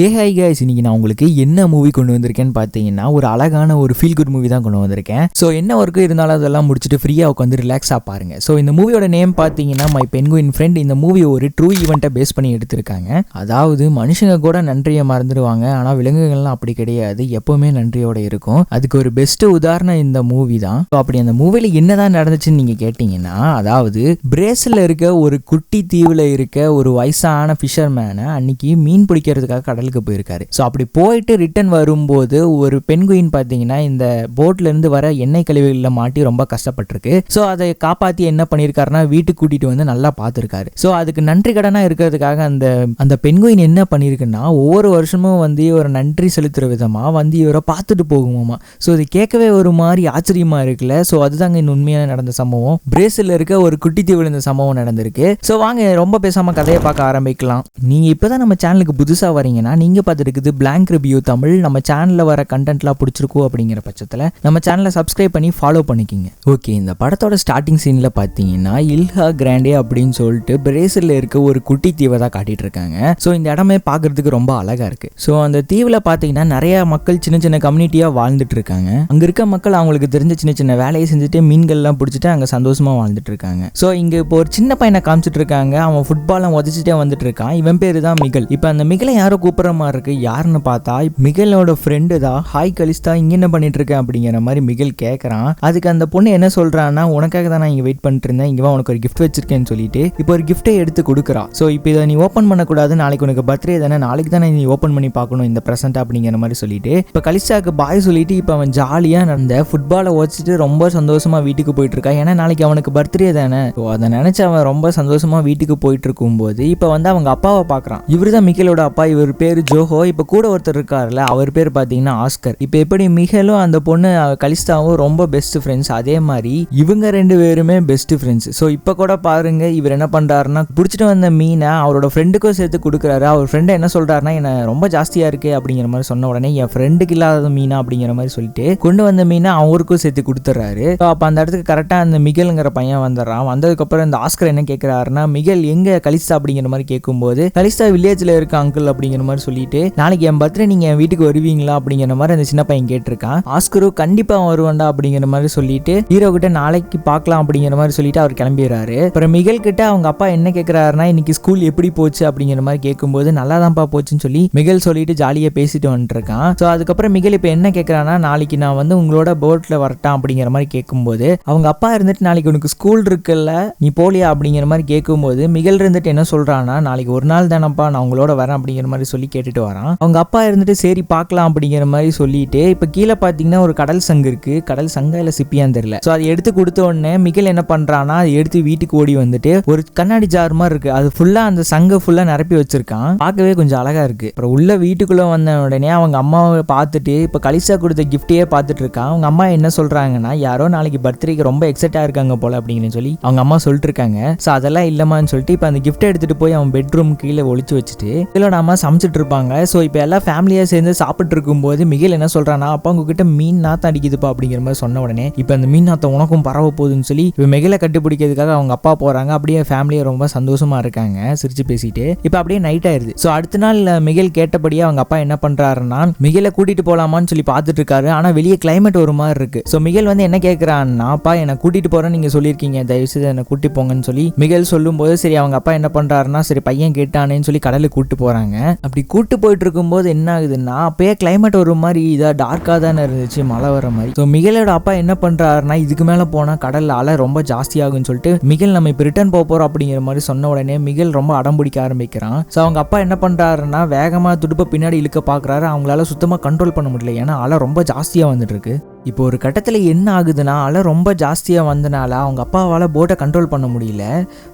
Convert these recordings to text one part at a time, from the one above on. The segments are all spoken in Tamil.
ஏ ஹாய் கைஸ் இன்னைக்கு நான் உங்களுக்கு என்ன மூவி கொண்டு வந்திருக்கேன்னு பார்த்தீங்கன்னா ஒரு அழகான ஒரு ஃபீல் குட் மூவி தான் கொண்டு வந்திருக்கேன். ஸோ என்ன ஒர்க்கு இருந்தாலும் அதெல்லாம் முடிச்சுட்டு ஃப்ரீயாக உட்காந்து ரிலாக்ஸாக பாருங்க. ஸோ இந்த மூவியோட நேம் பார்த்தீங்கன்னா மை பென்குயின் ஃப்ரெண்ட் இந்த மூவி ஒரு ட்ரூ ஈவெண்ட்டை பேஸ் பண்ணி எடுத்திருக்காங்க. அதாவது மனுஷங்க கூட நன்றியை மறந்துடுவாங்க. ஆனால் விலங்குகள்லாம் அப்படி கிடையாது. எப்பவுமே நன்றியோட இருக்கும். அதுக்கு ஒரு பெஸ்ட் உதாரணம் இந்த மூவி தான். ஸோ அப்படி அந்த மூவியில் என்னதான் நடந்துச்சுன்னு நீங்கள் கேட்டிங்கன்னா அதாவது பிரேசில் இருக்க ஒரு குட்டி தீவில் இருக்க ஒரு வயசான ஃபிஷர்மேனை அன்னைக்கு மீன் பிடிக்கிறதுக்காக கடல் கடலுக்கு போயிருக்காரு. ஸோ அப்படி போயிட்டு ரிட்டர்ன் வரும்போது ஒரு பெண்குயின் பார்த்தீங்கன்னா இந்த போட்ல இருந்து வர எண்ணெய் கழிவுகளில் மாட்டி ரொம்ப கஷ்டப்பட்டிருக்கு. ஸோ அதை காப்பாற்றி என்ன பண்ணியிருக்காருன்னா வீட்டுக்கு கூட்டிட்டு வந்து நல்லா பார்த்துருக்காரு. ஸோ அதுக்கு நன்றி கடனாக இருக்கிறதுக்காக அந்த அந்த பெண்குயின் என்ன பண்ணியிருக்குன்னா ஒவ்வொரு வருஷமும் வந்து ஒரு நன்றி செலுத்துகிற விதமாக வந்து இவரை பார்த்துட்டு போகுமாமா. ஸோ இது கேட்கவே ஒரு மாதிரி ஆச்சரியமா இருக்குல்ல. ஸோ அதுதாங்க இந்த உண்மையான நடந்த சம்பவம். பிரேசில் இருக்க ஒரு குட்டி தீவில் இந்த சம்பவம் நடந்திருக்கு. ஸோ வாங்க ரொம்ப பேசாம கதையை பார்க்க ஆரம்பிக்கலாம். நீங்க இப்பதான் நம்ம சேனலுக்கு புதுசா வரீங்கன்னா நீங்க பார்த்துருக்குது பிளாங்க் ரிவ்யூ தமிழ். நம்ம சேனலில் வர கண்டென்ட்லாம் பிடிச்சிருக்கோ அப்படிங்கிற பட்சத்தில் நம்ம சேனலை சப்ஸ்கிரைப் பண்ணி ஃபாலோ பண்ணிக்கிங்க. ஓகே இந்த படத்தோட ஸ்டார்டிங் சீனில் பார்த்தீங்கன்னா இல்ஹா கிராண்டே அப்படின்னு சொல்லிட்டு பிரேசிலில் இருக்க ஒரு குட்டி தீவை தான் காட்டிட்டு இருக்காங்க. ஸோ இந்த இடமே பார்க்கறதுக்கு ரொம்ப அழகாக இருக்குது ஸோ அந்த தீவில் பார்த்தீங்கன்னா நிறைய மக்கள் சின்ன சின்ன கம்யூனிட்டியாக வாழ்ந்துட்டு இருக்காங்க. அங்கே இருக்க மக்கள் அவங்களுக்கு தெரிஞ்ச சின்ன சின்ன வேலையை செஞ்சுட்டு மீன்கள்லாம் பிடிச்சிட்டு அங்கே சந்தோஷமாக வாழ்ந்துட்டு இருக்காங்க. ஸோ இங்கே இப்போ ஒரு சின்ன பையனை காமிச்சிட்டு இருக்காங்க. அவன் ஃபுட்பாலை உதச்சிட்டே வந்துட்டு இருக்கான். இவன் பேர் தான் மிகல். இப்போ அந்த மிகலை யாரோ கூப்பிடுற மாதிரி இருக்கு யாருன்னு பார்த்தா மிகலோட ஃப்ரெண்டு தான் ஹாய் கலிஸ்தா இங்கே என்ன பண்ணிட்டு இருக்கேன் அப்படிங்கிற மாதிரி மிகல் கேட்கறான் அதுக்கு அந்த பொண்ணு என்ன சொல்கிறான்னா உனக்காக தான் நான் இங்கே வெயிட் பண்ணிட்டு இருந்தேன் இங்கே உனக்கு ஒரு கிஃப்ட் வச்சிருக்கேன்னு சொல்லிட்டு இப்போ ஒரு கிஃப்ட்டை எடுத்து கொடுக்குறா. ஸோ இப்போ இதை நீ ஓப்பன் பண்ணக்கூடாது. நாளைக்கு உனக்கு பர்த்டே தானே. நாளைக்கு தானே நீ ஓப்பன் பண்ணி பார்க்கணும் இந்த ப்ரெசென்ட் அப்படிங்கிற மாதிரி சொல்லிட்டு இப்போ கலிஸ்டாக்கு பாய் சொல்லிட்டு இப்போ அவன் ஜாலியாக நடந்த ஃபுட்பாலை வச்சுட்டு ரொம்ப சந்தோஷமா வீட்டுக்கு போயிட்டு இருக்கான் ஏன்னா நாளைக்கு அவனுக்கு பர்த்டே தானே. ஸோ அதை நினச்சி அவன் ரொம்ப சந்தோஷமா வீட்டுக்கு போயிட்டு இருக்கும்போது இப்போ வந்து அவங்க அப்பாவை பார்க்குறான். இவர் தான் மிக்கலோட அப்பா. இவர் பேர் ஜோஹோ இப்போ கூட ஒருத்தர் இருக்கார்ல அவர் பேர் பார்த்தீங்கன்னா ஆஸ்கர். இப்போ எப்படி மிகலும் அந்த பொண்ணு கலிஸ்தாவும் ரொம்ப பெஸ்ட் ஃப்ரெண்ட்ஸ் அதே மாதிரி இவங்க ரெண்டு பேருமே பெஸ்ட் ஃப்ரெண்ட்ஸ் ஸோ இப்போ கூட பாருங்க இவர் என்ன பண்ணுறாருன்னா பிடிச்சிட்டு வந்த மீனை அவரோட ஃப்ரெண்டுக்கும் சேர்த்து கொடுக்குறாரு. அவர் ஃப்ரெண்டு என்ன சொல்கிறாருன்னா என்ன ரொம்ப ஜாஸ்தியாக இருக்கு அப்படிங்கிற மாதிரி சொன்ன உடனே என் ஃப்ரெண்டுக்கு இல்லாத மீனா? அப்படிங்கிற மாதிரி சொல்லிட்டு கொண்டு வந்த மீனை அவருக்கும் சேர்த்து கொடுத்துட்றாரு ஸோ அப்போ அந்த இடத்துக்கு கரெக்டாக அந்த மிகல்ங்கிற பையன் வந்துடுறான். வந்ததுக்கப்புறம் இந்த ஆஸ்கர் என்ன கேட்குறாருன்னா மிகல் எங்க கலிஸ்தா? அப்படிங்கிற மாதிரி கேட்கும்போது கலிஸ்தா வில்லேஜில் இருக்க அங்கிள் அப்படிங்கிற மாதிரி சொல்லிட்டு நாளைக்கு என் பர்த்டே நீங்கள் என் வீட்டுக்கு வருவீங்களா? அப்படிங்கிற மாதிரி அந்த சின்ன பையன் கேட்டிருக்கான். ஆஸ்கரோ கண்டிப்பாக வருவான்டா அப்படிங்கிற மாதிரி சொல்லிட்டு ஹீரோ கிட்ட நாளைக்கு பார்க்கலாம் அப்படிங்கிற மாதிரி சொல்லிட்டு அவர் கிளம்பிடுறாரு. அப்புறம் மிகல் கிட்ட அவங்க அப்பா என்ன கேட்குறாருன்னா இன்னைக்கு ஸ்கூல் எப்படி போச்சு? அப்படிங்கிற மாதிரி கேட்கும்போது நல்லா தான்ப்பா போச்சுன்னு சொல்லி மிகல் சொல்லிட்டு ஜாலியாக பேசிட்டு வந்துட்டு இருக்கான் ஸோ அதுக்கப்புறம் மிகல் இப்போ என்ன கேட்குறான்னா நாளைக்கு நான் வந்து உங்களோட போட்டில் வரட்டான் அப்படிங்கிற மாதிரி கேட்கும்போது அவங்க அப்பா இருந்துட்டு நாளைக்கு உனக்கு ஸ்கூல் இருக்குல்ல நீ போலியா? அப்படிங்கிற மாதிரி கேட்கும்போது மிகல் இருந்துட்டு என்ன சொல்றான்னா நாளைக்கு ஒரு நாள் தானப்பா நான் உங்களோட வரேன் அப்படிங்கிற மாதிரி சொல்லி கேட்டுட்டு வரான். அவங்க அப்பா இருந்துட்டு சரி பார்க்கலாம் அப்படிங்கிற மாதிரி சொல்லிட்டு இப்போ கீழே பார்த்தீங்கன்னா ஒரு கடல் சங்கு இருக்கு. கடல் சங்கா இல்லை சிப்பியான்னு தெரியல. ஸோ அதை எடுத்து கொடுத்த உடனே மிகல் என்ன பண்றான்னா அதை எடுத்து வீட்டுக்கு ஓடி வந்துட்டு ஒரு கண்ணாடி ஜார் மாதிரி இருக்கு. அது ஃபுல்லா அந்த சங்கை ஃபுல்லா நிரப்பி வச்சிருக்கான். பார்க்கவே கொஞ்சம் அழகா இருக்கு. அப்புறம் உள்ள வீட்டுக்குள்ள வந்த உடனே அவங்க அம்மாவை பார்த்துட்டு இப்போ கலிசா கொடுத்த கிஃப்டையே பார்த்துட்டு இருக்கான். அவங்க அம்மா என்ன சொல்றாங்கன்னா யாரோ நாளைக்கு பர்த்டேக்கு ரொம்ப எக்ஸைட்டா இருக்காங்க போல அப்படின்னு சொல்லி அவங்க அம்மா சொல்லிட்டு இருக்காங்க. ஸோ அதெல்லாம் இல்லமான்னு சொல்லிட்டு இப்போ அந்த கிஃப்ட்டை எடுத்துட்டு போய் அவன் பெட்ரூம் கீழே ஒளிச்சு வச்சுட்டு இதோட அம்மா சமைச்சிட்டு இருப்பாங்க ஸோ இப்போ எல்லாம் ஃபேமிலியாக சேர்ந்து சாப்பிட்டு இருக்கும்போது மிகில் என்ன சொல்கிறான்னா அப்பா உங்ககிட்ட மீன் நாத்தம் அடிக்குதுப்பா அப்படிங்கிற மாதிரி சொன்ன உடனே இப்போ அந்த மீன் நாத்தம் உனக்கும் பரவ போகுதுன்னு சொல்லி இப்போ மிகிலை கண்டுபிடிக்கிறதுக்காக அவங்க அப்பா போகிறாங்க அப்படியே ஃபேமிலியை ரொம்ப சந்தோஷமாக இருக்காங்க சிரிச்சு பேசிட்டு. இப்போ அப்படியே நைட் ஆயிருது. ஸோ அடுத்த நாள் மிகில் கேட்டபடியே அவங்க அப்பா என்ன பண்ணுறாருன்னா மிகிலை கூட்டிகிட்டு போகலாமான்னு சொல்லி பார்த்துட்டு இருக்காரு ஆனால் வெளியே கிளைமேட் ஒரு மாதிரி இருக்கு. ஸோ மிகில் வந்து என்ன கேட்குறான்னா அப்பா என்னை கூட்டிட்டு போகிறேன்னு நீங்கள் சொல்லியிருக்கீங்க. தயவு செய்து என்னை கூட்டி போங்கன்னு சொல்லி. மிகில் சொல்லும்போது சரி அவங்க அப்பா என்ன பண்ணுறாருன்னா சரி பையன் கேட்டானேன்னு சொல்லி கடலுக்கு கூட்டு போகிறாங்க அப்படி கூட்டு போயிட்டு இருக்கும்போது என்ன ஆகுதுன்னா அப்பயே கிளைமேட் ஒரு மாதிரி இதாக டார்க்காக தானே இருந்துச்சு மழை வர மாதிரி. ஸோ மிகலோட அப்பா என்ன பண்ணுறாருன்னா இதுக்கு மேலே போனால் கடலில் அலை ரொம்ப ஜாஸ்தியாகும்னு சொல்லிட்டு மிகில் நம்ம இப்போ ரிட்டர்ன் போக போகிறோம் அப்படிங்கிற மாதிரி சொன்ன உடனே மிகில் ரொம்ப அடம் பிடிக்க ஆரம்பிக்கிறான். ஸோ அவங்க அப்பா என்ன பண்ணுறாருன்னா வேகமாக துடுப்பை பின்னாடி இழுக்க பார்க்கறாரு அவங்களால சுத்தமாக கண்ட்ரோல் பண்ண முடியல. ஏன்னா அலை ரொம்ப ஜாஸ்தியாக வந்துட்டு இருக்கு இப்போ ஒரு கட்டத்தில் என்ன ஆகுதுன்னா அலை ரொம்ப ஜாஸ்தியாக வந்தனால அவங்க அப்பாவால் போட்டை கண்ட்ரோல் பண்ண முடியல.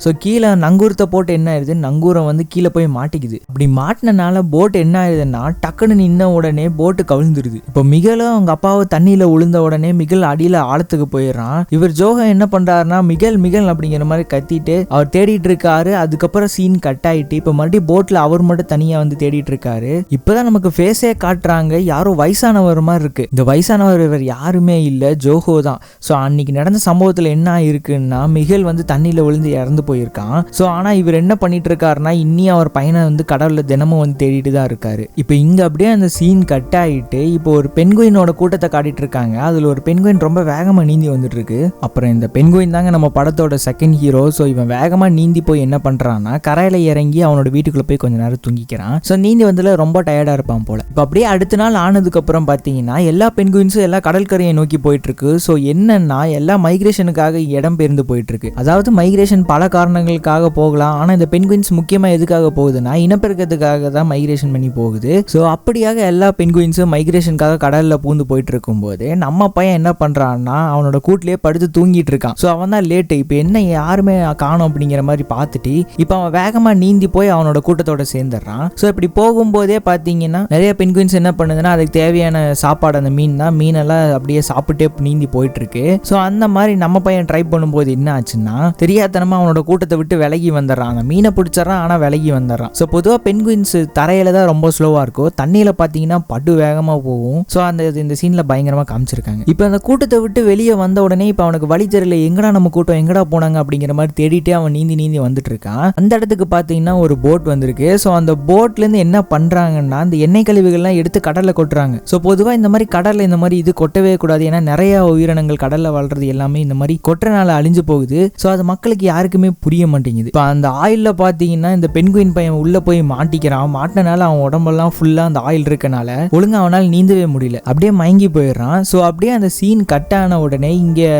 ஸோ கீழே நங்கூரத்தை போட்டு என்ன ஆயிடுது? நங்கூரம் வந்து கீழே போய் மாட்டிக்குது. அப்படி மாட்டினனால போட் என்ன ஆயிடுதுன்னா டக்குன்னு நின்ன உடனே போட்டு கவிழ்ந்துருது. இப்போ மிகலும் அவங்க அப்பாவை தண்ணியில் உளுந்த உடனே மிகல் அடியில் ஆழத்துக்கு போயிடுறான். இவர் ஜோகம் என்ன பண்ணுறாருன்னா மிகல் மிகல் அப்படிங்கிற மாதிரி கத்திட்டு அவர் தேடிட்டு இருக்காரு. அதுக்கப்புறம் சீன் கட் ஆகிட்டு இப்போ மறுபடியும் போட்டில் அவர் மட்டும் தனியாக வந்து தேடிட்டு இருக்காரு. இப்போதான் நமக்கு ஃபேஸே காட்டுறாங்க. யாரோ வயசானவர் மாதிரி இருக்கு. இந்த வயசானவர் இவர் யார்? யாருமே இல்லை ஜோஹோ தான். ஸோ அன்னைக்கு நடந்த சம்பவத்தில் என்ன ஆயிருக்குன்னா மிகல் வந்து தண்ணியில் விழுந்து இறந்து போயிருக்கான். ஸோ ஆனால் இவர் என்ன பண்ணிட்டு இருக்காருன்னா இன்னி அவர் பையனை வந்து கடவுளில் தினமும் வந்து தேடிட்டு தான் இருக்காரு. இப்போ இங்கே அப்படியே அந்த சீன் கட் ஆகிட்டு இப்போ ஒரு பெண்குயினோட கூட்டத்தை காட்டிட்டு இருக்காங்க அதில் ஒரு பெண்குயின் ரொம்ப வேகமாக நீந்தி வந்துட்டு இருக்கு அப்புறம் இந்த பெண்குயின் தாங்க நம்ம படத்தோட செகண்ட் ஹீரோ ஸோ இவன் வேகமாக நீந்தி போய் என்ன பண்ணுறான்னா கரையில் இறங்கி அவனோட வீட்டுக்குள்ளே போய் கொஞ்ச நேரம் தூங்கிக்கிறான். ஸோ நீந்தி வந்ததில் ரொம்ப டயர்டாக இருப்பான் போல. இப்போ அப்படியே அடுத்த நாள் ஆனதுக்கப்புறம் பார்த்தீங்கன்னா எல்லா பெண்குயின்ஸும் எல்லா கடற்கரையை நோக்கி போயிட்டு இருக்கு ஸோ என்னன்னா எல்லா மைக்ரேஷனுக்காக இடம் பெயர்ந்து போயிட்டு இருக்கு அதாவது மைக்ரேஷன் பல காரணங்களுக்காக போகலாம். ஆனால் இந்த பெண்குயின்ஸ் முக்கியமாக எதுக்காக போகுதுன்னா இனப்பெருக்கத்துக்காக தான் மைக்ரேஷன் பண்ணி போகுது. ஸோ அப்படியாக எல்லா பெண்குயின்ஸும் மைக்ரேஷனுக்காக கடலில் பூந்து போயிட்டு இருக்கும்போது நம்ம பையன் என்ன பண்ணுறான்னா அவனோட கூட்டிலே படுத்து தூங்கிட்டு இருக்கான் ஸோ அவன் தான் லேட்டு இப்போ என்ன யாருமே காணோம் அப்படிங்கிற மாதிரி பார்த்துட்டு இப்போ அவன் வேகமாக நீந்தி போய் அவனோட கூட்டத்தோட சேர்ந்துடுறான். ஸோ இப்படி போகும்போதே பார்த்தீங்கன்னா நிறைய பெண்குயின்ஸ் என்ன பண்ணுதுன்னா அதுக்கு தேவையான சாப்பாடு அந்த மீன் தான். மீனெல்லாம் அப்படியே சாப்பிட்டே நீந்தி போயிட்டு இருக்கு ஸோ அந்த மாதிரி நம்ம பையன் ட்ரை பண்ணும்போது என்ன ஆச்சுன்னா தெரியாதனமா அவனோட கூட்டத்தை விட்டு விலகி வந்துடுறான். அந்த மீனை பிடிச்சிடறான் ஆனால் விலகி வந்துடுறான். ஸோ பொதுவாக பெண்குயின்ஸ் தரையில தான் ரொம்ப ஸ்லோவாக இருக்கும். தண்ணியில் பார்த்தீங்கன்னா படு வேகமாக போகும். ஸோ அந்த இந்த சீனில் பயங்கரமாக காமிச்சிருக்காங்க. இப்போ அந்த கூட்டத்தை விட்டு வெளியே வந்த உடனே இப்போ அவனுக்கு வழி தெரியல. எங்கடா நம்ம கூட்டம்? எங்கடா போனாங்க? அப்படிங்கிற மாதிரி தேடிட்டே அவன் நீந்தி நீந்தி வந்துட்டு இருக்கான் அந்த இடத்துக்கு பார்த்தீங்கன்னா ஒரு போட் வந்திருக்கு. ஸோ அந்த போட்லேருந்து என்ன பண்ணுறாங்கன்னா அந்த எண்ணெய் கழிவுகள்லாம் எடுத்து கடலில் கொட்டுறாங்க. ஸோ பொதுவாக இந்த மாதிரி கடலில் இந்த மாதிரி இது கொட்டவே கூடாது. ஏன்னா நிறைய உயிரினங்கள் கடலில் வாழ்றது எல்லாமே இந்த மாதிரி கொட்டுறனால அழிஞ்சு போகுது. ஸோ அது மக்களுக்கு யாருக்குமே புரிய மாட்டேங்குது. இப்போ அந்த ஆயிலில் பார்த்தீங்கன்னா இந்த பெண்குயின் பையன் உள்ளே போய் மாட்டிக்கிறான். மாட்டினால அவன் உடம்பெல்லாம் ஃபுல்லாக அந்த ஆயில் இருக்கனால ஒழுங்கா அவனால் நீந்தவே முடியல. அப்படியே மயங்கி போயிடுறான். ஸோ அப்படியே அந்த சீன் கட் ஆன உடனே இங்கே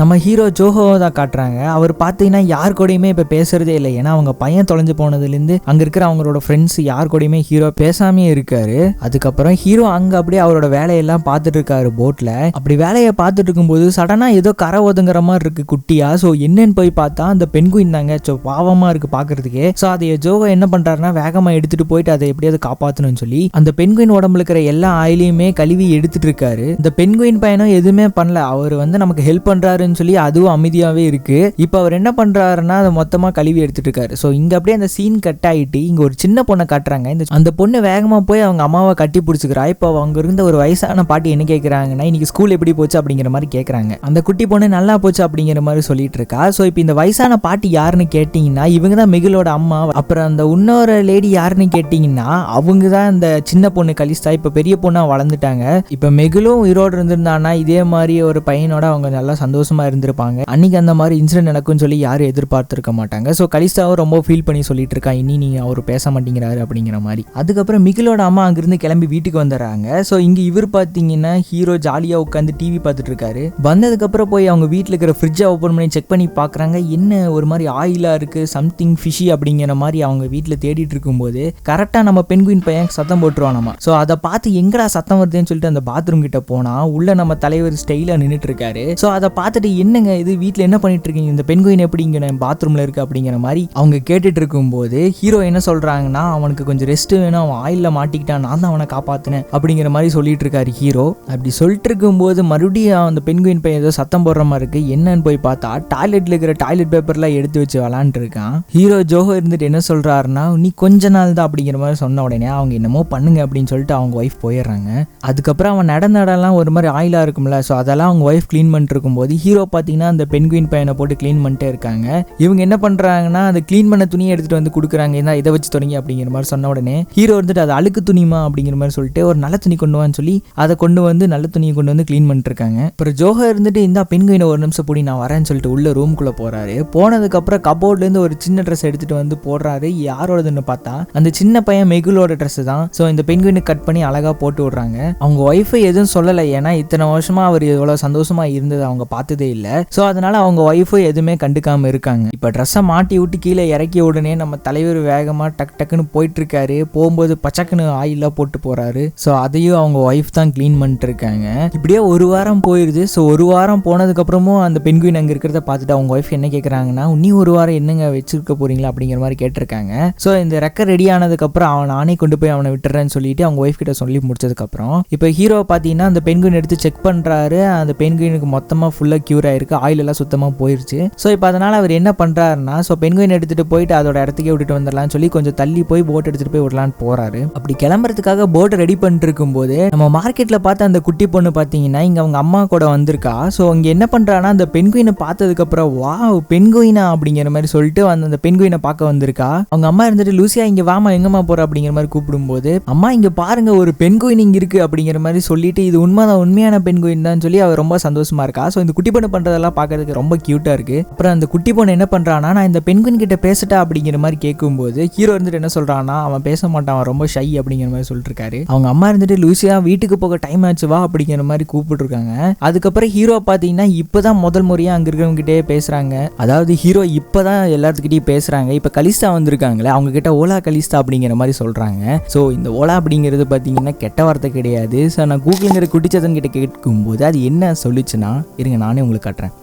நம்ம ஹீரோ ஜோஹோ தான் காட்டுறாங்க. அவர் பார்த்தீங்கன்னா யார் கூடயுமே இப்போ பேசுறதே இல்லை. ஏன்னா அவங்க பையன் தொலைஞ்சு போனதுலேருந்து அங்கே இருக்கிற அவங்களோட ஃப்ரெண்ட்ஸ் யார் கூடயுமே ஹீரோ பேசாமே இருக்காரு. அதுக்கப்புறம் ஹீரோ அங்கே அப்படியே அவரோட வேலையெல்லாம் பார்த்துட்டு இருக்காரு போட்டில் அப்படி வேலையை பார்த்துட்டு இருக்கும்போது சடனாக ஏதோ கரை ஒதுங்குற மாதிரி இருக்கு குட்டியா. ஸோ என்னன்னு போய் பார்த்தா அந்த பெண்குயின் தாங்க. ஸோ பாவமாக இருக்கு பார்க்கறதுக்கே. ஸோ அதை ஜோகா என்ன பண்ணுறாருன்னா வேகமாக எடுத்துட்டு போயிட்டு அதை எப்படியாவது காப்பாற்றணும்னு சொல்லி அந்த பெண்குயின் உடம்புல இருக்கிற எல்லா ஆயிலையுமே கழுவி எடுத்துட்டு இருக்காரு. இந்த பெண்குயின் பையனும் எதுவுமே பண்ணல. அவர் வந்து நமக்கு ஹெல்ப் பண்ணுறாருன்னு சொல்லி அதுவும் அமைதியாகவே இருக்கு. இப்போ அவர் என்ன பண்ணுறாருன்னா அதை மொத்தமாக கழுவி எடுத்துட்டு இருக்காரு. ஸோ இங்கே அப்படியே அந்த சீன் கட் ஆகிட்டு இங்கே ஒரு சின்ன பொண்ணை காட்டுறாங்க. இந்த அந்த பொண்ணு வேகமாக போய் அவங்க அம்மாவை கட்டி பிடிச்சிக்கிறா. இப்போ அவங்க இருந்த ஒரு வயசான பாட்டி என்ன கேட்குறாங்கன்னா இன்னைக்கு ஸ்கூல் எப்படி போச்சு அப்படிங்கிற மாதிரி கேட்குறாங்க அந்த குட்டி பொண்ணு நல்லா போச்சு அப்படிங்கிற மாதிரி சொல்லிட்டு இருக்கா. ஸோ இப்போ இந்த வயசான பாட்டி யாருன்னு கேட்டிங்கன்னா இவங்க தான் மிகிலோட அம்மா அப்புறம் அந்த இன்னொரு லேடி யாருன்னு கேட்டிங்கன்னா அவங்க தான் இந்த சின்ன பொண்ணு கலிஸ்தா இப்போ பெரிய பொண்ணாக வளர்ந்துட்டாங்க. இப்போ மெகுலும் உயிரோடு இருந்திருந்தானா இதே மாதிரி ஒரு பையனோட அவங்க நல்லா சந்தோஷமாக இருந்திருப்பாங்க. அன்னைக்கு அந்த மாதிரி இன்சிடென்ட் நடக்கும்னு சொல்லி யாரும் எதிர்பார்த்துருக்க மாட்டாங்க. ஸோ கலிஸ்தாவும் ரொம்ப ஃபீல் பண்ணி சொல்லிட்டு இருக்கா இனி நீ அவர் பேச மாட்டேங்கிறாரு அப்படிங்கிற மாதிரி. அதுக்கப்புறம் மிகிலோட அம்மா அங்கிருந்து கிளம்பி வீட்டுக்கு வந்துடுறாங்க. ஸோ இங்கே இவர் பார்த்தீங்கன்னா ஹீரோ ஜாலி ஜாலியாக உட்காந்து டிவி பார்த்துட்டு இருக்காரு வந்ததுக்கப்புறம் போய் அவங்க வீட்டில் இருக்கிற ஃப்ரிட்ஜை ஓப்பன் பண்ணி செக் பண்ணி பார்க்குறாங்க என்ன ஒரு மாதிரி ஆயிலாக இருக்குது சம்திங் ஃபிஷி அப்படிங்கிற மாதிரி அவங்க வீட்டில் தேடிட்டு இருக்கும்போது கரெக்டாக நம்ம பெண்குயின் பையன் சத்தம் போட்டுருவான் நம்ம ஸோ அதை பார்த்து எங்கடா சத்தம் வருதுன்னு சொல்லிட்டு அந்த பாத்ரூம் கிட்ட போனால் உள்ள நம்ம தலைவர் ஸ்டைலாக நின்றுட்டு இருக்காரு ஸோ அதை பார்த்துட்டு என்னங்க இது? வீட்டில் என்ன பண்ணிட்டு இருக்கீங்க இந்த பெண்குயின் எப்படி இங்கே பாத்ரூமில் இருக்கு அப்படிங்கிற மாதிரி அவங்க கேட்டுட்டு இருக்கும்போது ஹீரோ என்ன சொல்கிறாங்கன்னா அவனுக்கு கொஞ்சம் ரெஸ்ட் வேணும் அவன் ஆயிலில் மாட்டிக்கிட்டான் நான் தான் அவனை காப்பாற்றினேன் அப்படிங்கிற மாதிரி சொல்லிட்டு இருக்காரு ஹீரோ அப்படி சொல்லிட்டு இருக்கும்போது மறுபடியும் அந்த பெண்குயின் பையன் ஏதோ சத்தம் போடுற மாதிரி இருக்கு. என்னன்னு போய் பார்த்தா டாய்லெட்ல இருக்கிற டாய்லெட் பேப்பர்லாம் எடுத்து வச்சு விளாண்டுருக்கான் ஹீரோ ஜோஹோ இருந்துட்டு என்ன சொல்றாருன்னா நீ கொஞ்ச நாள் தான் அப்படிங்கிற மாதிரி சொன்ன உடனே அவங்க என்னமோ பண்ணுங்க அப்படின்னு சொல்லிட்டு அவங்க ஒய்ஃப் போயிடுறாங்க. அதுக்கப்புறம் அவன் நடந்த இடம்லாம் ஒரு மாதிரி ஆயிலா இருக்கும்ல ஸோ அதெல்லாம் அவங்க ஒய்ஃப் க்ளீன் பண்ணிட்டு இருக்கும்போது ஹீரோ பார்த்தீங்கன்னா அந்த பெண்குயின் பையனை போட்டு க்ளீன் பண்ணிட்டே இருக்காங்க. இவங்க என்ன பண்றாங்கன்னா அந்த க்ளீன் பண்ண துணியை எடுத்துட்டு வந்து கொடுக்குறாங்க. என்ன இதை வச்சு தொடங்கி அப்படிங்கிற மாதிரி சொன்ன உடனே ஹீரோ இருந்துட்டு அது அழுக்கு துணிமா அப்படிங்கிற மாதிரி சொல்லிட்டு ஒரு நல்ல துணி கொண்டு வான்னு சொல்லி அதை கொண்டு வந்து நல்ல துணியை கொண்டு வந்து க்ளீன் பண்ணிட்டுருக்காங்க. அப்புறம் ஜோஹர் இருந்துட்டு இந்த பெண்குயினை ஒரு நிமிஷம் போடி நான் வரேன்னு சொல்லிட்டு உள்ள ரூம்குள்ள போறாரு. போனதுக்கப்புறம் கபோர்ட்லேருந்து ஒரு சின்ன ட்ரெஸ் எடுத்துட்டு வந்து போடுறாரு. யாரோடதுன்னு பார்த்தா அந்த சின்ன பையன் மெகுலோட ட்ரெஸ் தான். ஸோ இந்த பெண்குயினுக்கு கட் பண்ணி அழகாக போட்டு விடுறாங்க. அவங்க ஒய்ஃபை எதுவும் சொல்லலை. ஏன்னா இத்தனை வருஷமா அவர் இவ்வளோ சந்தோஷமா இருந்தது அவங்க பார்த்ததே இல்லை. ஸோ அதனால அவங்க ஒய்ஃபை எதுவுமே கண்டுக்காம இருக்காங்க. இப்போ ட்ரெஸ்ஸை மாட்டி விட்டு கீழே இறக்கி உடனே நம்ம தலைவர் வேகமாக டக் டக்குன்னு போயிட்டு இருக்காரு போகும்போது பச்சக்குன்னு ஆயிலாக போட்டு போறாரு. ஸோ அதையும் அவங்க ஒய்ஃப் தான் க்ளீன் பண்ணிட்டு இருக்காங்க இப்படியே ஒரு வாரம் போயிடுது ஸோ ஒரு வாரம் போனதுக்கப்புறமும் அந்த பெண்குயின் அங்கே இருக்கிறத பார்த்துட்டு அவங்க ஒய்ஃப் என்ன கேட்குறாங்கன்னா நீ ஒரு வாரம் என்னங்க வச்சிருக்க போறீங்களா? அப்படிங்கிற மாதிரி கேட்டிருக்காங்க. ஸோ இந்த ரெக்க ரெடி ஆனதுக்கப்புறம் அவன் நானே கொண்டு போய் அவனை விட்டுறேன்னு சொல்லிட்டு அவங்க ஒய்ஃப் கிட்ட சொல்லி முடிச்சதுக்கப்புறம் இப்போ ஹீரோ பார்த்தீங்கன்னா அந்த பெண்குயின் எடுத்து செக் பண்ணுறாரு அந்த பெண்குயினுக்கு மொத்தமாக ஃபுல்லாக க்யூர் ஆயிருக்கு. ஆயில் எல்லாம் சுத்தமாக போயிருச்சு. ஸோ இப்போ அதனால் அவர் என்ன பண்ணுறாருன்னா ஸோ பெண்குயின் எடுத்துகிட்டு போயிட்டு அதோட இடத்துக்கே விட்டுட்டு வந்துடலாம்னு சொல்லி கொஞ்சம் தள்ளி போய் போட் எடுத்துகிட்டு போய் விடலான்னு போகிறாரு அப்படி கிளம்புறதுக்காக போட்டை ரெடி பண்ணிட்டு இருக்கும்போது நம்ம மார்க்கெட்டில் பார்த்து அந்த குட்டி பொண்ணு பார்த்தீங்கன்னா இங்கே அவங்க அம்மா கூட வந்திருக்கா. ஸோ இங்கே என்ன பண்ணுறான்னா அந்த பெண்குயினை பார்த்ததுக்கப்புறம் வா பெண்குயினா? அப்படிங்கிற மாதிரி சொல்லிட்டு அந்த அந்த பெண்குயினை பார்க்க வந்திருக்கா. அவங்க அம்மா இருந்துட்டு லூசியா இங்கே வாமா எங்கம்மா போகிற அப்படிங்கிற மாதிரி கூப்பிடும்போது அம்மா இங்கே பாருங்க ஒரு பெண்குயின் இங்கே இருக்குது அப்படிங்கிற மாதிரி சொல்லிட்டு இது உண்மைதான் உண்மையான பெண்குயின் தான் சொல்லி அவள் ரொம்ப சந்தோஷமா இருக்கா. ஸோ இந்த குட்டி பொண்ணு பண்ணுறதெல்லாம் பார்க்கறதுக்கு ரொம்ப க்யூட்டாக இருக்குது அப்புறம் அந்த குட்டி பொண்ணு என்ன பண்ணுறான்னா நான் இந்த பெண்குயின் கிட்ட பேசட்டா? அப்படிங்கிற மாதிரி கேட்கும்போது ஹீரோ இருந்துட்டு என்ன சொல்கிறான்னா அவன் பேச மாட்டான் அவன் ரொம்ப ஷை அப்படிங்கிற மாதிரி சொல்லிட்டு இருக்காரு. அவங்க அம்மா இருந்துட்டு லூசியா வீட்டுக்கு போக டைம் ஆச்சு வா அப்படிங்கிற மாதிரி மாதிரி கூப்பிட்டுருக்காங்க. அதுக்கப்புறம் ஹீரோ பார்த்தீங்கன்னா இப்போதான் முதல் முறையாக அங்கே இருக்கிறவங்ககிட்டே பேசுகிறாங்க அதாவது ஹீரோ இப்போ தான் எல்லாத்துக்கிட்டையும் பேசுகிறாங்க இப்போ கலிஸ்தா வந்திருக்காங்களே அவங்க கிட்ட ஓலா கலிஸ்தா அப்படிங்கிற மாதிரி சொல்கிறாங்க ஸோ இந்த ஓலா அப்படிங்கிறது பார்த்தீங்கன்னா கெட்ட வார்த்தை கிடையாது. ஸோ நான் கூகுளுங்கிற குட்டிச்சதன் கிட்ட கேட்கும்போது அது என்ன சொல்லுச்சுன்னா இருங்க நானே உங்களுக்கு காட்டுறேன்.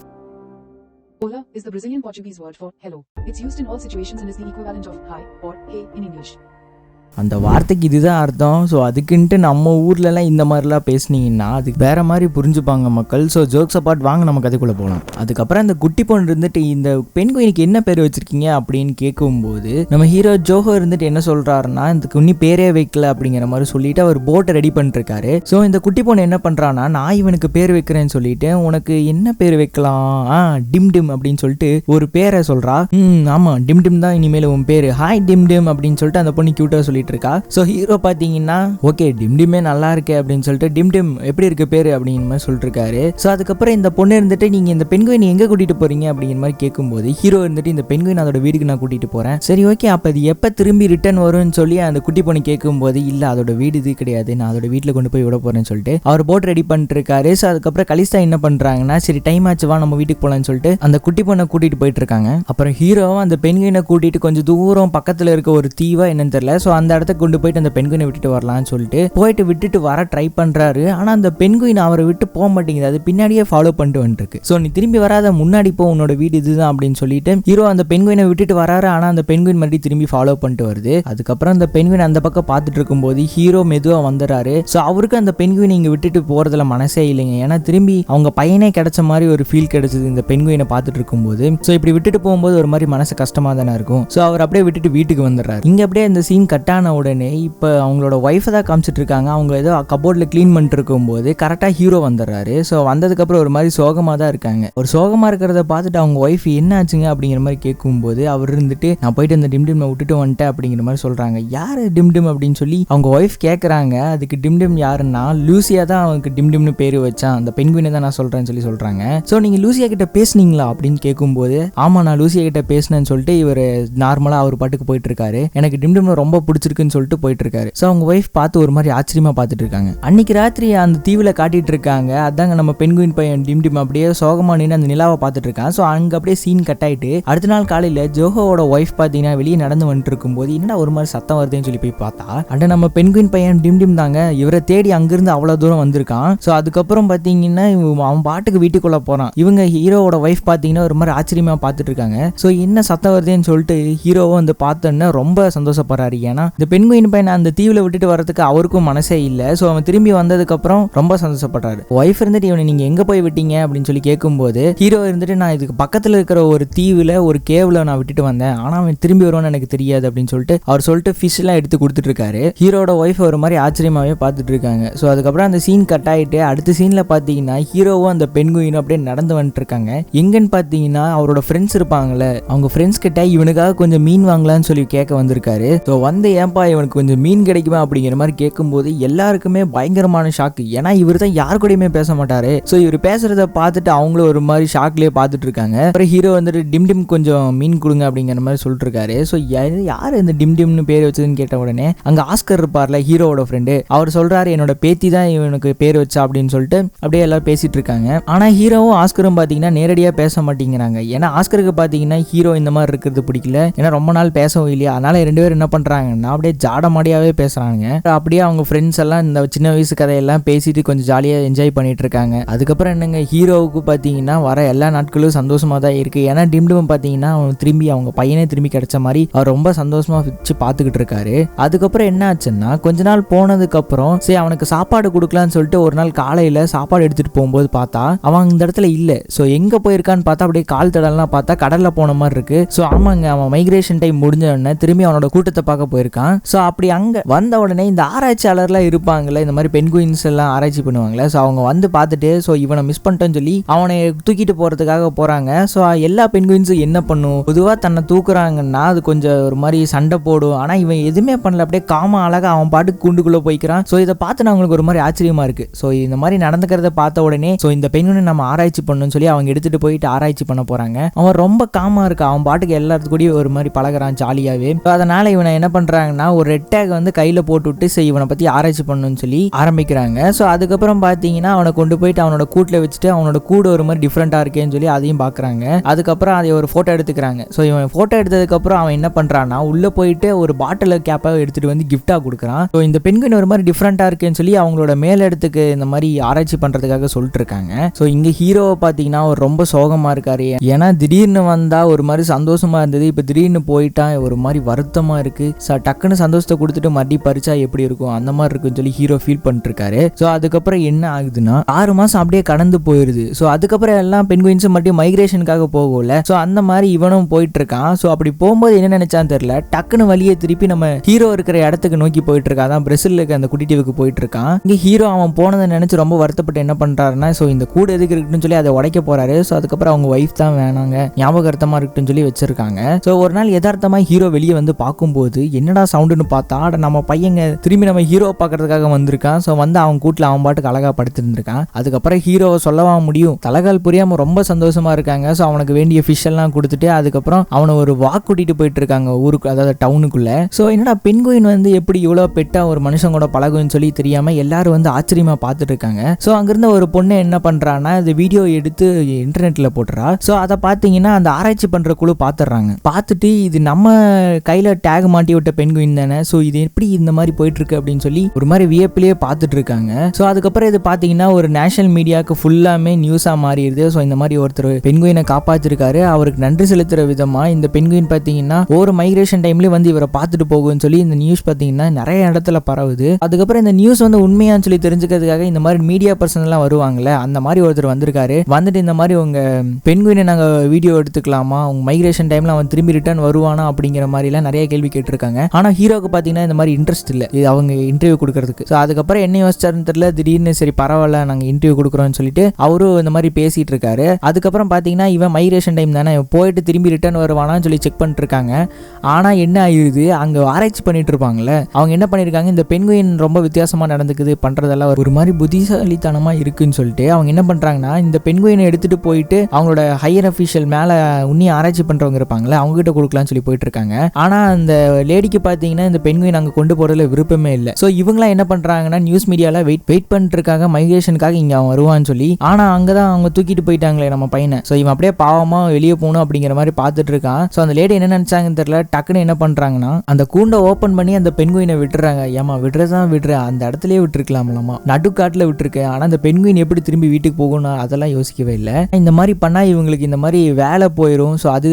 Hola is the Brazilian Portuguese word for hello. It's used in all situations and is the equivalent of hi or hey in English. அந்த வார்த்தைக்கு இதுதான் அர்த்தம். ஸோ அதுக்குன்ட்டு நம்ம ஊர்லலாம் இந்த மாதிரிலாம் பேசுனீங்கன்னா அதுக்கு வேற மாதிரி புரிஞ்சுப்பாங்க மக்கள். ஸோ ஜோக்ஸ் அப்பாட் வாங்க நம்ம கதைக்குள்ளே போகலாம் அதுக்கப்புறம் அந்த குட்டி பொண்ணு இருந்துட்டு இந்த பெண் குயினுக்கு என்ன பேர் வச்சிருக்கீங்க அப்படின்னு கேட்கும்போது நம்ம ஹீரோ ஜோஹோ இருந்துட்டு என்ன சொல்றாருன்னா இந்த குன்னி பேரே வைக்கல அப்படிங்கிற மாதிரி சொல்லிட்டு அவர் போட்டை ரெடி பண்ணிருக்காரு. ஸோ இந்த குட்டி பொண்ணு என்ன பண்றான்னா நான் இவனுக்கு பேர் வைக்கிறேன்னு சொல்லிட்டு உனக்கு என்ன பேர் வைக்கலாம்? ஆ டிம் டிம் அப்படின்னு சொல்லிட்டு ஒரு பேரை சொல்றா. ம் ஆமா டிம் டிம் தான் இனிமேல் உன் பேர். ஹாய் டிம் டிம் அப்படின்னு சொல்லிட்டு அந்த பொண்ணு கியூட்டா சொல்லிட்டு இருக்கா ஸோ ஹீரோ பார்த்தீங்கன்னா ஓகே டிம் டிமே நல்லா இருக்கு அப்படின்னு சொல்லிட்டு டிம் டிம் எப்படி இருக்கு பேர்? அப்படிங்கிற மாதிரி சொல்லிட்டு ஸோ அதுக்கப்புறம் இந்த பொண்ணு இருந்துட்டு நீங்கள் இந்த பெண்குயின் எங்கே கூட்டிட்டு போறீங்க? அப்படிங்கிற மாதிரி கேட்கும்போது ஹீரோ இருந்துட்டு இந்த பெண்குயின் அதோட வீட்டுக்கு நான் கூட்டிட்டு போகிறேன் சரி ஓகே அப்போ அது எப்போ திரும்பி ரிட்டர்ன் வரும்னு சொல்லி அந்த குட்டி பொண்ணு கேட்கும்போது இல்லை அதோட வீடு இது கிடையாது. நான் அதோட வீட்டில் கொண்டு போய் விட போகிறேன்னு சொல்லிட்டு அவர் போட் ரெடி பண்ணிட்டு இருக்காரு ஸோ அதுக்கப்புறம் கலிஸ்தா என்ன பண்ணுறாங்கன்னா சரி டைம் ஆச்சு வா நம்ம வீட்டுக்கு போகலான்னு சொல்லிட்டு அந்த குட்டி பொண்ணை கூட்டிட்டு போயிட்டு இருக்காங்க அப்புறம் ஹீரோவும் அந்த பெண்குயினை கூட்டிட்டு கொஞ்சம் தூரம் பக்கத்தில் இருக்க ஒரு தீவா என்னன்னு தெரியல. ஸோ அந்த இடத்துக்கு கொண்டு போயிட்டு அந்த பெண்குயினை விட்டுட்டு வரலாம்னு சொல்லிட்டு போயிட்டு விட்டுட்டு வர ட்ரை பண்றாரு. ஆனா அந்த பெண்குயின் அவரை விட்டு போக மாட்டேங்குது. அது பின்னாடியே ஃபாலோ பண்ணிட்டு வந்துருக்கு. ஸோ நீ திரும்பி வராத முன்னாடி போ உன்னோட வீடு இதுதான் அப்படின்னு சொல்லிட்டு ஹீரோ அந்த பெண்குயினை விட்டுட்டு வராரு. ஆனா அந்த பெண்குயின் மறுபடியும் திரும்பி ஃபாலோ பண்ணிட்டு வருது. அதுக்கப்புறம் அந்த பெண்குயின் அந்த பக்கம் பார்த்துட்டு இருக்கும்போது ஹீரோ மெதுவா வந்துடுறாரு. ஸோ அவருக்கு அந்த பெண்குயினை இங்க விட்டுட்டு போறதுல மனசே இல்லைங்க. ஏன்னா திரும்பி அவங்க பையனே கிடைச்ச மாதிரி ஒரு ஃபீல் கிடைச்சது இந்த பெண்குயினை பார்த்துட்டு இருக்கும்போது. ஸோ இப்படி விட்டுட்டு போகும்போது ஒரு மாதிரி மனசு கஷ்டமா தானே இருக்கும். ஸோ அவர் அப்படியே விட்டுட்டு வீட்டுக்கு வந்துடுறாரு. இங்க அப்படியே இந்த சீன் கட்டான ஆன உடனே இப்போ அவங்களோட ஒய்ஃபை தான் காமிச்சிட்டு இருக்காங்க அவங்க ஏதோ கபோர்டில் க்ளீன் பண்ணிட்டு இருக்கும்போது கரெக்டாக ஹீரோ வந்துடுறாரு. ஸோ வந்ததுக்கப்புறம் ஒரு மாதிரி சோகமாக தான் இருக்காங்க. ஒரு சோகமாக இருக்கிறத பார்த்துட்டு அவங்க ஒய்ஃப் என்ன ஆச்சுங்க அப்படிங்கிற மாதிரி கேட்கும்போது அவர் இருந்துட்டு நான் போயிட்டு அந்த டிம்டிம் விட்டுட்டு வந்துட்டேன் அப்படிங்கிற மாதிரி சொல்கிறாங்க யார் டிம் டிம்? அப்படின்னு சொல்லி அவங்க ஒய்ஃப் கேட்குறாங்க அதுக்கு டிம் டிம் யாருன்னா லூசியா தான் அவனுக்கு டிம் டிம்னு பேர் வச்சான். அந்த பெண்வினை தான் நான் சொல்கிறேன்னு சொல்லி சொல்கிறாங்க ஸோ நீங்கள் லூசியா கிட்ட பேசுனீங்களா அப்படின்னு கேட்கும்போது ஆமாம் நான் லூசியா கிட்ட பேசினேன்னு சொல்லிட்டு இவர் நார்மலாக அவர் பாட்டுக்கு போயிட்டு இருக்காரு எனக்கு டிம் டிம் ரொம்ப இருக்குன்னு சொல்லிட்டு போயிட்டு இருக்காரு ஸோ அவங்க ஒய்ஃப் பார்த்து ஒரு மாதிரி ஆச்சரியமா பார்த்துட்டு இருக்காங்க அன்னைக்கு ராத்திரி அந்த தீவில் காட்டிட்டு இருக்காங்க அதாங்க நம்ம பெண்குயின் பையன் டிம் டிம் அப்படியே சோகமா நின்று அந்த நிலாவை பார்த்துட்டு இருக்கான் ஸோ அங்கே அப்படியே சீன் கட் ஆயிட்டு அடுத்த நாள் காலையில் ஜோஹோவோட ஒய்ஃப் பார்த்தீங்கன்னா வெளியே நடந்து வந்துட்டு இருக்கும்போது என்னடா ஒரு மாதிரி சத்தம் வருதுன்னு சொல்லி போய் பார்த்தா அட நம்ம பெண்குயின் பையன் டிம் டிம் தாங்க. இவரை தேடி அங்கிருந்து அவ்வளோ தூரம் வந்திருக்கான். ஸோ அதுக்கப்புறம் பார்த்தீங்கன்னா இவன் அவன் பாட்டுக்கு வீட்டுக்குள்ள போறான். இவங்க ஹீரோவோட ஒய்ஃப் பார்த்தீங்கன்னா ஒரு மாதிரி ஆச்சரியமா பார்த்துட்டு இருக்காங்க ஸோ என்ன சத்தம் வருதுன்னு சொல்லிட்டு ஹீரோவும் வந்து பார்த்தோன்னே ரொம்ப சந்தோஷப்படுறாரு. ஏன்னா இந்த பெண்குயின் பையனை அந்த தீவில் விட்டுட்டு வரதுக்கு அவருக்கும் மனசே இல்லை. ஸோ அவன் திரும்பி வந்ததுக்கப்புறம் ரொம்ப சந்தோஷப்படுறாரு. ஒய்ஃப் இருந்துட்டு இவனை நீங்கள் எங்கே போய் விட்டீங்க? அப்படின்னு சொல்லி கேட்கும்போது ஹீரோ இருந்துட்டு நான் இதுக்கு பக்கத்தில் இருக்கிற ஒரு தீவில் ஒரு கேவில் நான் விட்டுட்டு வந்தேன். ஆனால் அவன் திரும்பி வருவான்னு எனக்கு தெரியாது அப்படின்னு சொல்லிட்டு அவர் சொல்லிட்டு ஃபிஷ்லாம் எடுத்து கொடுத்துட்டு இருக்காரு ஹீரோட ஒய்ஃப் ஒரு மாதிரி ஆச்சரியமாகவே பார்த்துட்டு இருக்காங்க ஸோ அதுக்கப்புறம் அந்த சீன் கட் ஆகிட்டு அடுத்த சீனில் பார்த்தீங்கன்னா ஹீரோவும் அந்த பெண்குயினும் அப்படியே நடந்து வந்துட்டு இருக்காங்க எங்கன்னு பார்த்தீங்கன்னா அவரோட ஃப்ரெண்ட்ஸ் இருப்பாங்கல்ல அவங்க ஃப்ரெண்ட்ஸ் கிட்ட இவனுக்காக கொஞ்சம் மீன் வாங்கலாம்னு சொல்லி கேட்க வந்திருக்காரு. ஸோ வந்த ஏன்பா இவனுக்கு கொஞ்சம் மீன் கிடைக்குமா அப்படிங்கிற மாதிரி கேட்கும்போது எல்லாருக்குமே பயங்கரமான ஷாக்கு ஏன்னா இவர் தான் யார் கூடயுமே பேச மாட்டாரு. ஸோ இவர் பேசுறத பார்த்துட்டு அவங்களும் ஒரு மாதிரி ஷாக்லேயே பார்த்துட்டு இருக்காங்க. அப்புறம் ஹீரோ வந்துட்டு டிம் டிம் கொஞ்சம் மீன் கொடுங்க அப்படிங்கிற மாதிரி சொல்லிட்டு இருக்காரு. ஸோ யார் இந்த டிம் டிம்னு பேர் வச்சதுன்னு கேட்ட உடனே அங்கே ஆஸ்கர் இருப்பார்ல ஹீரோவோட ஃப்ரெண்டு அவர் சொல்றாரு என்னோட பேத்தி தான் இவனுக்கு பேர் வச்சா அப்படின்னு சொல்லிட்டு அப்படியே எல்லாரும் பேசிட்டு இருக்காங்க. ஆனா ஹீரோவும் ஆஸ்கரும் பாத்தீங்கன்னா நேரடியா பேச மாட்டேங்கிறாங்க. ஏன்னா ஆஸ்கருக்கு பாத்தீங்கன்னா ஹீரோ இந்த மாதிரி இருக்கிறது பிடிக்கல. ஏன்னா ரொம்ப நாள் பேசவும் இல்லையா? அதனால ரெண்டு பேரும் என்ன பண்றாங்கன்னா அப்படியே ஜாடமாடியாவே பேசுகிறாங்க அப்படியே அவங்க ஃப்ரெண்ட்ஸ் எல்லாம் இந்த சின்ன வயசு கதையெல்லாம் பேசிட்டு கொஞ்சம் ஜாலியாக என்ஜாய் பண்ணிட்டு இருக்காங்க. அதுக்கப்புறம் என்னங்க ஹீரோவுக்கு பார்த்தீங்கன்னா வர எல்லா நாட்களும் சந்தோஷமாக தான் இருக்குது ஏன்னா டிம்டும் பார்த்தீங்கன்னா அவன் திரும்பி அவங்க பையனே திரும்பி கிடைச்ச மாதிரி அவர் ரொம்ப சந்தோஷமாக வச்சு பார்த்துக்கிட்டு இருக்காரு. அதுக்கப்புறம் என்ன ஆச்சுன்னா கொஞ்ச நாள் போனதுக்கப்புறம் சரி அவனுக்கு சாப்பாடு கொடுக்கலான்னு சொல்லிட்டு ஒரு நாள் காலையில் சாப்பாடு எடுத்துகிட்டு போகும்போது பார்த்தா அவன் இந்த இடத்துல இல்லை. ஸோ எங்கே போயிருக்கான்னு பார்த்தா அப்படியே கால் தடலாம் பார்த்தா கடலில் போன மாதிரி இருக்குது ஸோ ஆமாங்க அவன் மைக்ரேஷன் டைம் முடிஞ்ச உடனே திரும்பி அவனோட கூட்டத்தை பார்க்க போயிருக்கான். இருக்கான் ஸோ அப்படி அங்கே வந்த உடனே இந்த ஆராய்ச்சியாளர்லாம் இருப்பாங்கல்ல இந்த மாதிரி பெண்குயின்ஸ் எல்லாம் ஆராய்ச்சி பண்ணுவாங்கல்ல ஸோ அவங்க வந்து பார்த்துட்டு ஸோ இவனை மிஸ் பண்ணிட்டோன்னு சொல்லி அவனை தூக்கிட்டு போகிறதுக்காக போகிறாங்க ஸோ எல்லா பெண்குயின்ஸும் என்ன பண்ணும்? பொதுவாக தன்னை தூக்குறாங்கன்னா அது கொஞ்சம் ஒரு மாதிரி சண்டை போடும். ஆனால் இவன் எதுவுமே பண்ணல. அப்படியே காம அழகாக அவன் பாட்டுக்கு கூண்டுக்குள்ளே போய்க்கிறான். ஸோ இதை பார்த்து அவங்களுக்கு ஒரு மாதிரி ஆச்சரியமாக இருக்குது ஸோ இந்த மாதிரி நடந்துக்கிறத பார்த்த உடனே ஸோ இந்த பெண்குனை நம்ம ஆராய்ச்சி பண்ணணும்னு சொல்லி அவங்க எடுத்துகிட்டு போயிட்டு ஆராய்ச்சி பண்ண போகிறாங்க அவன் ரொம்ப காமாக இருக்கா? அவன் பாட்டுக்கு எல்லாத்து கூடயும் ஒரு மாதிரி பழகுறான் ஜாலியாகவே ஸோ அதனால் இவனை என்ன பண்ணுறாங்க பண்ணுறாங்கன்னா ஒரு ரெட் டேக் வந்து கையில் போட்டுவிட்டு சரி இவனை பற்றி ஆராய்ச்சி பண்ணணும்னு சொல்லி ஆரம்பிக்கிறாங்க. ஸோ அதுக்கப்புறம் பார்த்தீங்கன்னா அவனை கொண்டு போயிட்டு அவனோட கூட்டில் வச்சுட்டு அவனோட கூடு ஒரு மாதிரி டிஃப்ரெண்ட்டாக இருக்கேன்னு சொல்லி அதையும் பார்க்குறாங்க அதுக்கப்புறம் அதை ஒரு ஃபோட்டோ எடுத்துக்கிறாங்க. ஸோ இவன் ஃபோட்டோ எடுத்ததுக்கப்புறம் அவன் என்ன பண்ணுறான்னா உள்ளே போயிட்டு ஒரு பாட்டில் கேப்பை எடுத்துகிட்டு வந்து கிஃப்டாக கொடுக்குறான். ஸோ இந்த பெண்குயின் ஒரு மாதிரி டிஃப்ரெண்ட்டாக இருக்குன்னு சொல்லி அவங்களோட மேலிடத்துக்கு இந்த மாதிரி ஆராய்ச்சி பண்ணுறதுக்காக சொல்லிட்டு இருக்காங்க ஸோ இங்கே ஹீரோவை பார்த்தீங்கன்னா அவர் ரொம்ப சோகமாக இருக்காரு. ஏன்னா திடீர்னு வந்தால் ஒரு மாதிரி சந்தோஷமாக இருந்தது. இப்போ திடீர்னு போயிட்டான் ஒரு மாதிரி வருத்தமாக இருக்குது ஸோ டக்குன்னு சந்தோஷத்தை கொடுத்துட்டு மறுபடியும் பறிச்சா எப்படி இருக்கும்? அந்த மாதிரி இருக்குன்னு சொல்லி ஹீரோ ஃபீல் பண்ணிருக்காரு ஸோ அதுக்கப்புறம் என்ன ஆகுதுன்னா ஆறு மாதம் அப்படியே கடந்து போயிடுது ஸோ அதுக்கப்புறம் எல்லாம் பெண்குயின்ஸும் மறுபடியும் மைக்ரேஷனுக்காக போகல. ஸோ அந்த மாதிரி இவனும் போயிட்டு இருக்கான் ஸோ அப்படி போகும்போது என்ன நினைச்சான்னு தெரியல. டக்குன்னு வழியை திருப்பி நம்ம ஹீரோ இருக்கிற இடத்துக்கு நோக்கி போயிட்டு இருக்கா அதான் பிரசில் இருக்க அந்த குட்டி தீவுக்கு போயிட்டு இருக்கான் இங்கே ஹீரோ அவன் போனதை நினைச்சு ரொம்ப வருத்தப்பட்டு என்ன பண்றாருன்னா ஸோ இந்த கூட எதுக்கு இருக்குன்னு சொல்லி அதை உடைக்க போறாரு. ஸோ அதுக்கப்புறம் அவங்க ஒய்ஃப் தான் வேணாங்க. ஞாபகார்த்தமா இருக்குன்னு சொல்லி வச்சிருக்காங்க. ஸோ ஒரு நாள் யதார்த்தமா ஹீரோ வெளியே வந்து பார்க்கும்போது என்னடா சவுண்டுன்னு பார்த்தா நம்ம பையங்க திரும்பி நம்ம ஹீரோ பார்க்கறதுக்காக வந்திருக்கான். ஸோ வந்து அவன் கூட்டில் அவன் பாட்டுக்கு அழகா படுத்திருந்திருக்கான். அதுக்கப்புறம் ஹீரோவை சொல்லவா முடியும்? தலைகால் புரியாம ரொம்ப சந்தோஷமா இருக்காங்க. ஸோ அவனுக்கு வேண்டிய ஃபிஷ் எல்லாம் கொடுத்துட்டு அதுக்கப்புறம் அவனை ஒரு வாக் கூட்டிட்டு போயிட்டு இருக்காங்க ஊருக்கு அதாவது டவுனுக்குள்ள ஸோ என்னடா பெண்குயின் வந்து எப்படி இவ்வளோ பெட்டா ஒரு மனுஷன் கூட பழகுன்னு சொல்லி தெரியாம எல்லாரும் வந்து ஆச்சரியமா பார்த்துட்டு இருக்காங்க. ஸோ அங்கிருந்த ஒரு பொண்ணு என்ன பண்றான்னா இந்த வீடியோ எடுத்து இன்டர்நெட்ல போட்டுறா. ஸோ அதை பார்த்தீங்கன்னா அந்த ஆராய்ச்சி பண்ற குழு பார்த்துடுறாங்க. பார்த்துட்டு இது நம்ம கையில டேக் மாட்டி விட்ட பெண்குயின் தானே? ஸோ இது எப்படி இந்த மாதிரி போயிட்டு இருக்கு அப்படின்னு சொல்லி ஒரு மாதிரி வியப்பிலேயே பார்த்துட்டு இருக்காங்க ஸோ அதுக்கப்புறம் இது பார்த்தீங்கன்னா ஒரு நேஷனல் மீடியாவுக்கு ஃபுல்லாமே நியூஸாக மாறிடுது. ஸோ இந்த மாதிரி ஒருத்தர் பெண்குயினை காப்பாற்றிருக்காரு அவருக்கு நன்றி செலுத்துற விதமாக இந்த பெண்குயின் பார்த்தீங்கன்னா ஒவ்வொரு மைக்ரேஷன் டைம்லேயே வந்து இவரை பார்த்துட்டு போகும்னு சொல்லி இந்த நியூஸ் பார்த்தீங்கன்னா நிறைய இடத்துல பரவுது. அதுக்கப்புறம் இந்த நியூஸ் வந்து உண்மையான்னு சொல்லி தெரிஞ்சுக்கிறதுக்காக இந்த மாதிரி மீடியா பர்சன் எல்லாம் வருவாங்கல்ல அந்த மாதிரி ஒருத்தர் வந்திருக்காரு. வந்துட்டு இந்த மாதிரி உங்க பெண்குயினை நாங்கள் வீடியோ எடுத்துக்கலாமா? உங்க மைக்ரேஷன் டைம்ல அவன் திரும்பி ரிட்டர்ன் வருவானா அப்படிங்கிற மாதிரிலாம் நிறைய கேள்வி கேட்டிருக்காங்க. ஆனால் ஹீரோக்கு பார்த்தீங்கன்னா இந்த மாதிரி இன்ட்ரெஸ்ட் இல்லை. இது அவங்க இன்டர்வியூ கொடுக்கறதுக்கு. ஸோ அதுக்கப்புறம் என்ன யோசிச்சாருன்னு தெரியல. திடீர்னு சரி பரவாயில்ல நாங்கள் இன்டர்வியூ கொடுக்குறோம்னு சொல்லிட்டு அவரும் இந்த மாதிரி பேசிகிட்டு இருக்காரு. அதுக்கப்புறம் பார்த்தீங்கன்னா இவன் மைக்ரேஷன் டைம் தானே போயிட்டு திரும்பி ரிட்டர்ன் வருவானான்னு சொல்லி செக் பண்ணிட்டுருக்காங்க ஆனால் என்ன ஆயிருது? அங்கே ஆராய்ச்சி பண்ணிட்டு இருப்பாங்கல்ல. அவங்க என்ன பண்ணியிருக்காங்க இந்த பெண்குயின் ரொம்ப வித்தியாசமாக நடந்துக்குது பண்ணுறதெல்லாம் ஒரு மாதிரி புத்திசாலித்தனமாக இருக்குன்னு சொல்லிட்டு அவங்க என்ன பண்ணுறாங்கன்னா இந்த பெண்குயினை எடுத்துகிட்டு போயிட்டு அவங்களோட ஹையர் அஃபீஷியல் மேலே உன்னி ஆராய்ச்சி பண்ணுறவங்க இருப்பாங்களே அவங்க கிட்ட கொடுக்கலாம்னு சொல்லி போயிட்டு இருக்காங்க. ஆனால் அந்த லேடிக்கு பார்த்தீங்கன்னா இந்த பெண்குயின் அங்கே கொண்டு போகிறதுல விருப்பமே இல்லை. ஸோ இவங்களாம் என்ன பண்ணுறாங்கன்னா நியூஸ் மீடியாவில் வெயிட் வெயிட் பண்ணிட்டு மைக்ரேஷனுக்காக இங்கே அவன் வருவான்னு சொல்லி ஆனால் அங்கே தான் அவங்க தூக்கிட்டு போயிட்டாங்களே நம்ம பையனை. ஸோ இவன் அப்படியே பாவமாக வெளியே போகணும் அப்படிங்கிற மாதிரி பார்த்துட்டு இருக்கான். ஸோ அந்த லேடி என்ன நினச்சாங்கன்னு தெரியல. டக்குன்னு என்ன பண்ணுறாங்கன்னா அந்த கூண்டை ஓப்பன் பண்ணி அந்த பெண்குயினை விட்டுறாங்க. ஏமா விடுறதான் விடுற. அந்த இடத்துலயே விட்டுருக்கலாம்லாமா நடுக்காட்டில் விட்டுருக்கேன் ஆனால் அந்த பெண்குயின் எப்படி திரும்பி வீட்டுக்கு போகணும் அதெல்லாம் யோசிக்கவே இல்லை. இந்த மாதிரி பண்ணால் இவங்களுக்கு இந்த மாதிரி வேலை போயிடும் ஸோ அது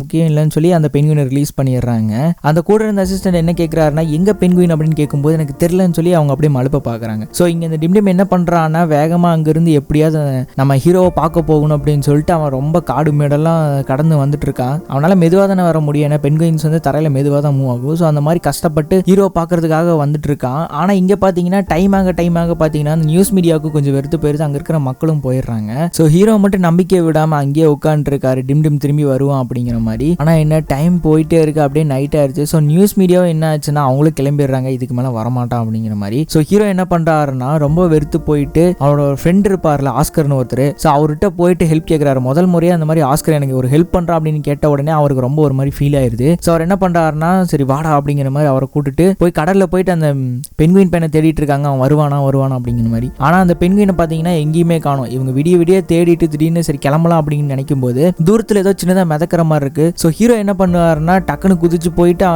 முக்கியம் இல்லைன்னு சொல்லி அந்த பெண்குயினை ரிலீஸ் பண்ணிடுறாங்க. அந்த கூட இருந்த அசிஸ்டன்ட் என்ன கேட்குறாருன்னா எங்கே பெண்குயின் அப்படின்னு கேட்கும்போது எனக்கு தெரிலன்னு சொல்லி அவங்க அப்படியே மழுப்ப பார்க்குறாங்க ஸோ இங்கே இந்த டிம்டிம் என்ன பண்ணுறான்னா வேகமாக அங்கேருந்து எப்படியாவது நம்ம ஹீரோவை பார்க்க போகணும் அப்படின்னு சொல்லிட்டு அவன் ரொம்ப காடு மேடெல்லாம் கடந்து வந்துட்டு இருக்கான் அவனால் மெதுவாக தானே வர முடியும். ஏன்னா பெண்குயின்ஸ் வந்து தரையில் மெதுவாக தான் மூவ் ஆகும். ஸோ அந்த மாதிரி கஷ்டப்பட்டு ஹீரோ பார்க்கறதுக்காக வந்துட்டு இருக்கான் ஆனால் இங்கே பார்த்தீங்கன்னா டைம் ஆக டைம் ஆக பார்த்தீங்கன்னா அந்த நியூஸ் மீடியாவுக்கு கொஞ்சம் வெறுத்து போயிருது. அங்கே இருக்கிற மக்களும் போயிடுறாங்க. ஸோ ஹீரோ மட்டும் நம்பிக்கை விடாமல் அங்கேயே உட்காந்துருக்காரு டிம் டிம் திரும்பி வருவான் அப்படிங்கிற மாதிரி. ஆனால் என்ன டைம் போயிட்டே இருக்கு. அப்படியே நைட் ஆயிடுச்சு ஸோ நியூஸ் மீடியாவும் என்ன ஆச்சுன்னா அவங்களும் கிளம்பிடுறாங்க இதுக்கு மேலே வரமாட்டான் அப்படிங்கிற மாதிரி. ஸோ ஹீரோ என்ன பண்ணுறாருன்னா ரொம்ப வெறுத்து போயிட்டு அவரோட ஃப்ரெண்ட் இருப்பார்ல ஆஸ்கர்னு ஒருத்தர். ஸோ அவர்கிட்ட போயிட்டு ஹெல்ப் கேட்குறாரு முதல் முறையாக அந்த மாதிரி ஆஸ்கர் எனக்கு ஒரு ஹெல்ப் பண்ணுறா அப்படின்னு கேட்ட உடனே அவருக்கு ரொம்ப ஒரு மாதிரி ஃபீல் ஆயிருது. ஸோ அவர் என்ன பண்ணுறாருன்னா சரி வாடா அப்படிங்கிற மாதிரி அவரை கூட்டிட்டு போய் கடலில் போயிட்டு அந்த பெண்குயின் பையனை தேடிட்டு இருக்காங்க. அவன் வருவானா வருவானா அப்படிங்கிற மாதிரி. ஆனால் அந்த பெண்குயினை பார்த்தீங்கன்னா எங்கேயுமே காணும். இவங்க விடிய விடிய தேடிட்டு திடீர்னு சரி கிளம்பலாம் அப்படின்னு நினைக்கும் போது தூரத்தில் ஏதோ சின்னதாக மிதக்கிற மாதிரி இருக்கு. ஸோ ஹீரோ என்ன பண்ணுவாருன்னா டக்குன்னு குதிச்சு போயிட்டு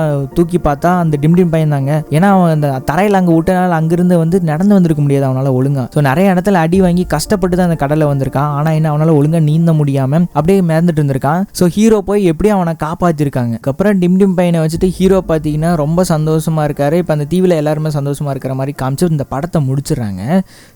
தூக்கி பார்த்தா அந்த டிம்டிம் பையன் தாங்க. ஏன்னா அவன் அந்த தரையில் அங்கே விட்டனால அங்கிருந்து வந்து நடந்து வந்திருக்க முடியாது அவனால ஒழுங்கா. ஸோ நிறைய இடத்துல அடி வாங்கி கஷ்டப்பட்டு தான் அந்த கடலை வந்திருக்கான். ஆனால் என்ன அவனால ஒழுங்காக நீந்த முடியாமல் அப்படியே மிதந்துட்டு இருந்திருக்கான். ஸோ ஹீரோ போய் எப்படியும் அவனை காப்பாற்றிருக்காங்க அப்புறம் டிம் டிம் பையனை வச்சுட்டு ஹீரோ பார்த்தீங்கன்னா ரொம்ப சந்தோஷமாக இருக்காரு. இப்போ அந்த தீவில் எல்லாருமே சந்தோஷமா இருக்கிற மாதிரி காமிச்சு இந்த படத்தை முடிச்சிடுறாங்க.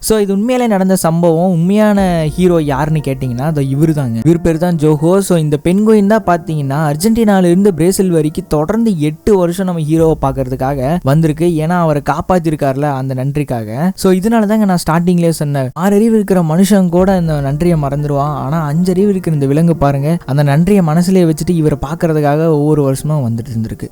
ஸோ இது உண்மையிலே நடந்த சம்பவம். உண்மையான ஹீரோ யாருன்னு கேட்டிங்கன்னா அது இவர் தாங்க இவர் பேர் தான் ஜோஹோ. ஸோ இந்த பெண்குயின் தான் பார்த்தீங்கன்னா அர்ஜென்டினாவிலிருந்து பிரேசில் வரைக்கும் தொடர்ந்து எட்டு வருஷம் வருஷம் நம்ம ஹீரோவை பார்க்கறதுக்காக வந்திருக்கு. ஏன்னா அவரை காப்பாத்திருக்காருல அந்த நன்றிக்காக. ஸோ இதனால தாங்க நான் ஸ்டார்டிங்லேயே சொன்னேன். ஆறு அறிவு இருக்கிற மனுஷன் கூட இந்த நன்றியை மறந்துடுவான் ஆனால் அஞ்சு அறிவு இருக்கிற இந்த விலங்கு பாருங்க. அந்த நன்றியை மனசுலயே வச்சுட்டு இவரை பார்க்கறதுக்காக ஒவ்வொரு வருஷமும் வந்துட்டு இருந்திருக்கு.